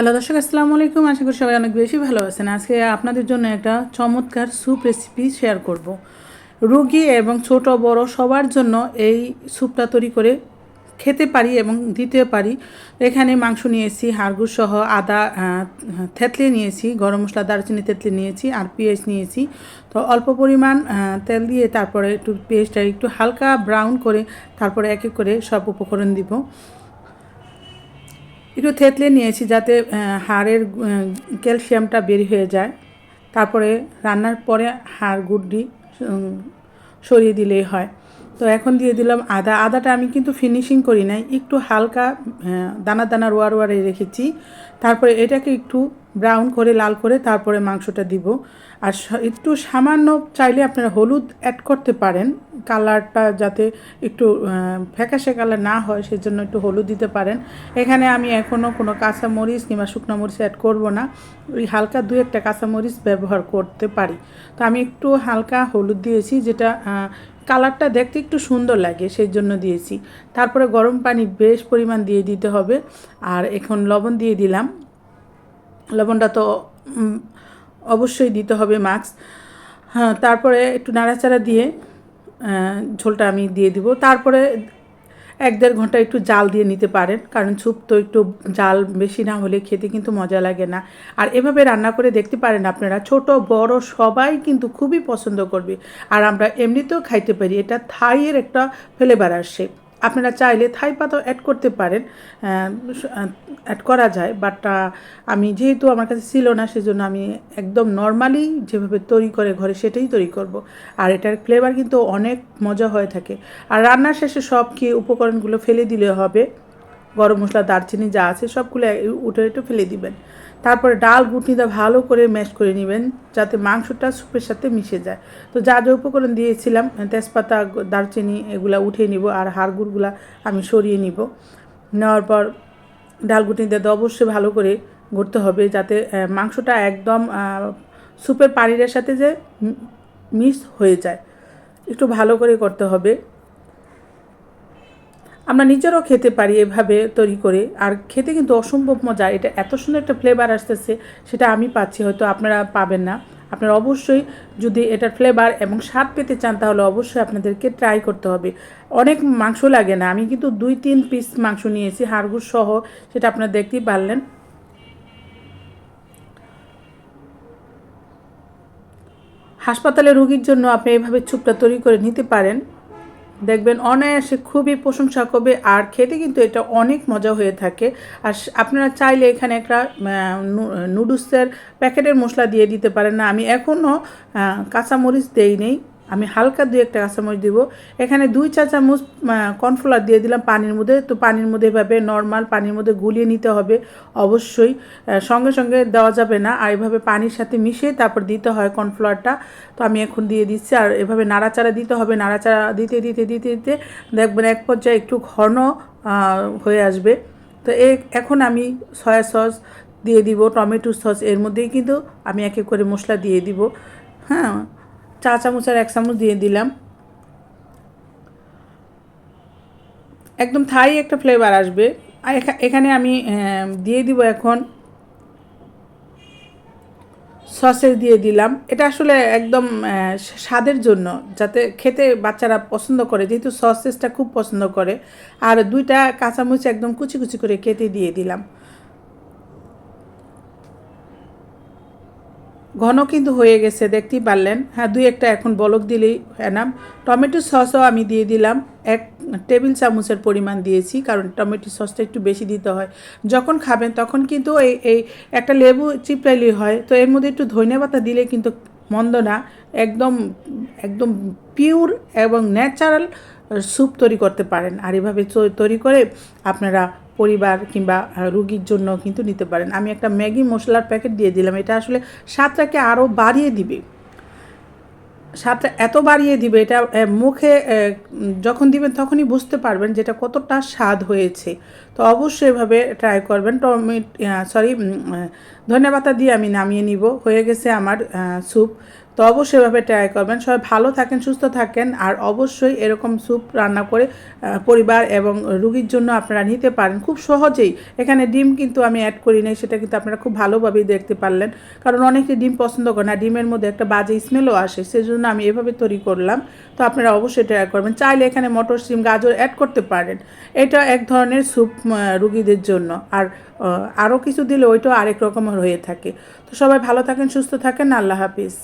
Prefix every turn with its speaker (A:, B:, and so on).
A: Hello দর্শক, আসসালামু আলাইকুম। আশা করি সবাই অনেক বেশি ভালো আছেন। আজকে আপনাদের জন্য একটা চমৎকার স্যুপ রেসিপি শেয়ার করব। রোগী এবং ছোট বড় সবার জন্য এই স্যুপটা তৈরি করে খেতে পারি এবং দিতে পারি। এখানে মাংস নিয়েছি হাড়গুড় সহ আদা থেতলে নিয়েছি, গরম মশলা দারচিনি থেতলে নিয়েছি আর পেঁয়াজ নিয়েছি। তো অল্প পরিমাণ তেল দিয়ে তারপরে একটু পেঁয়াজটা একটু হালকা ব্রাউন করে তারপরে এক এক করে সব উপকরণ দিব। একটু থেতলে নিয়েছি যাতে হাড়ের ক্যালসিয়ামটা বের হয়ে যায়। তারপরে রান্নার পরে হাড় গুড্ডি সরিয়ে দিলেই হয়। তো এখন দিয়ে দিলাম আদা। আদাটা আমি কিন্তু ফিনিশিং করি নাই। একটু হালকা দানা দানা রোয়া রোয়ারে রেখেছি। তারপরে এটাকে একটু ব্রাউন করে, লাল করে তারপরে মাংসটা দিব। আর একটু সামান্য চাইলে আপনারা হলুদ অ্যাড করতে পারেন। কালারটা যাতে একটু ফ্যাকাশে কালার না হয়, সেজন্য একটু হলুদ দিতে পারেন। এখানে আমি এখনও কোনো কাঁচামরিচ কিংবা শুকনো মরিচ অ্যাড করব না। ওই হালকা দু একটা কাঁচামরিচ ব্যবহার করতে পারি। তো আমি একটু হালকা হলুদ দিয়েছি, যেটা কালারটা দেখতে একটু সুন্দর লাগে সেই জন্য দিয়েছি। তারপরে গরম পানি বেশ পরিমাণ দিয়ে দিতে হবে। আর এখন লবণ দিয়ে দিলাম। লবণটা তো অবশ্যই দিতে হবে মাস্ক। হ্যাঁ তারপরে একটু নাড়াচাড়া দিয়ে ঝোলটা আমি দিয়ে দিব। তারপরে এক দেড় ঘণ্টা একটু জাল দিয়ে নিতে পারেন, কারণ স্যুপ তো একটু জাল বেশি না হলে খেতে কিন্তু মজা লাগে না। আর এভাবে রান্না করে দেখতে পারেন আপনারা, ছোট, বড়, সবাই কিন্তু খুবই পছন্দ করবে। আর আমরা এমনিতেও খাইতে পারি, এটা থাইয়ের একটা ফ্লেভার আসে। আপনারা চাইলে থাই পাতাও অ্যাড করতে পারেন অ্যাড করা যায় বাট আমি যেহেতু আমার কাছে ছিল না, সেজন্য আমি একদম নর্মালি যেভাবে তৈরি করে ঘরে সেটাই তৈরি করব। আর এটার ফ্লেভার কিন্তু অনেক মজা হয়ে থাকে। আর রান্নার শেষে সব কি উপকরণগুলো ফেলে দিলে হবে? গরম মশলা, দারচিনি যা আছে সবগুলো উঠে একটু ফেলে দিবেন। তারপরে ডাল গুটনিটা ভালো করে ম্যাশ করে নেবেন যাতে মাংসটা স্যুপের সাথে মিশে যায়। তো যা যা উপকরণ দিয়েছিলাম, তেজপাতা, দারচিনি এগুলা উঠিয়ে নিব আর হাড়গুড়গুলা আমি সরিয়ে নিব। নেওয়ার পর ডাল গুটনিটা তো অবশ্যই ভালো করে ঘুরতে হবে যাতে মাংসটা একদম স্যুপের পানির সাথে যে মিক্স হয়ে যায়। একটু ভালো করে করতে হবে। আমরা নিজেরাও খেতে পারি এভাবে তৈরি করে। আর খেতে কিন্তু অসম্ভব মজা। এটা এত সুন্দর একটা ফ্লেভার আসতেছে, সেটা আমি পাচ্ছি, হয়তো আপনারা পাবেন না। আপনারা অবশ্যই যদি এটার ফ্লেভার এবং স্বাদ পেতে চান, তাহলে অবশ্যই আপনাদেরকে ট্রাই করতে হবে। অনেক মাংস লাগে না। আমি কিন্তু দুই, তিন পিস মাংস নিয়েছি, হাড়গুড় সহ, সেটা আপনারা দেখতেই পারলেন। হাসপাতালে রুগীর জন্য আপনি এভাবে চুপটা তৈরি করে নিতে পারেন। দেখবেন অনায়াসে খুবই প্রশংসা করবে, আর খেতে কিন্তু এটা অনেক মজা হয়ে থাকে। আর আপনারা চাইলে এখানে একটা নুডলসের প্যাকেটের মশলা দিয়ে দিতে পারেন না। আমি এখনও কাঁচামরিচ দেই নেই। আমি হালকা দুই একটা কাঁচামরিচ দিব। এখানে দুই চা চামচ কর্নফ্লাওয়ার দিয়ে দিলাম পানির মধ্যে। তো পানির মধ্যে এভাবে নর্মাল পানির মধ্যে গুলিয়ে নিতে হবে, অবশ্যই। সঙ্গে সঙ্গে দেওয়া যাবে না। আর এভাবে পানির সাথে মিশিয়ে তারপর দিতে হয় কর্নফ্লাওয়ারটা। তো আমি এখন দিয়ে দিচ্ছি। আর এভাবে নাড়াচাড়া দিতে হবে। নাড়াচাড়া দিতে দিতে দিতে দিতে দেখবেন এক পর্যায়ে একটু ঘন হয়ে আসবে। তো এ, এখন আমি সয়া সস দিয়ে দিব, টমেটো সস এর মধ্যেই কিন্তু আমি এক এক করে মশলা দিয়ে দিব। হ্যাঁ? চা চামচ আর এক চামচ দিয়ে দিলাম। একদম থাই একটা ফ্লেভার আসবে। আর এখা- এখানে আমি দিয়ে দিব এখন সসেস দিয়ে দিলাম। এটা আসলে একদম স্বাদের জন্য, যাতে খেতে বাচ্চারা পছন্দ করে, যেহেতু সসেসটা খুব পছন্দ করে। আর দুইটা কাঁচামরিচ একদম কুচি কুচি করে কেটে দিয়ে দিলাম। ঘন কিন্তু হয়ে গেছে, দেখতেই পারলেন। হ্যাঁ দুই একটা এখন বলক দিলেই এনাম। টমেটো সসও আমি দিয়ে দিলাম। এক টেবিল চামচের পরিমাণ দিয়েছি, কারণ টমেটো সসটা একটু বেশি দিতে হয়। যখন খাবেন তখন কিন্তু এই এই একটা লেবু চিপড়াইলি হয়, তো এর মধ্যে একটু ধনিয়া পাতা দিলে কিন্তু মন্দ না। একদম একদম পিওর এবং ন্যাচারাল স্যুপ তৈরি করতে পারেন। আর এভাবে তৈরি করে আপনারা পরিবার কিংবা রুগীর জন্য কিন্তু নিতে পারেন। আমি একটা ম্যাগি মশলার প্যাকেট দিয়ে দিলাম। এটা আসলে স্বাদটাকে আরও বাড়িয়ে দিবে। স্বাদটা এত বাড়িয়ে দিবে, এটা মুখে যখন দিবেন তখনই বুঝতে পারবেন যেটা কতটা স্বাদ হয়েছে। তো অবশ্যই এভাবে ট্রাই করবেন। টমেটো সরি ধনে পাতা দিয়ে আমি নামিয়ে নিব। হয়ে গেছে আমার স্যুপ তো অবশ্যই এভাবে ট্রাই করবেন। সবাই ভালো থাকেন, সুস্থ থাকেন, আর অবশ্যই এরকম স্যুপ রান্না করে পরিবার এবং রুগীর জন্য আপনারা নিতে পারেন। খুব সহজেই। এখানে ডিম কিন্তু আমি অ্যাড করি নাই, সেটা কিন্তু আপনারা খুব ভালোভাবেই দেখতে পারলেন। কারণ অনেকে ডিম পছন্দ করে না, ডিমের মধ্যে একটা বাজে স্মেলও আসে, সেজন্য আমি এভাবে তৈরি করলাম। তো আপনারা অবশ্যই ট্রাই করবেন। চাইলে এখানে মটর সিম গাজর অ্যাড করতে পারেন। এটা এক ধরনের স্যুপ রুগীদের জন্য। আর আরও কিছু দিলে ওইটাও আরেক রকমের হয়ে থাকে। তো সবাই ভালো থাকেন, সুস্থ থাকেন। আল্লাহ হাফিজ।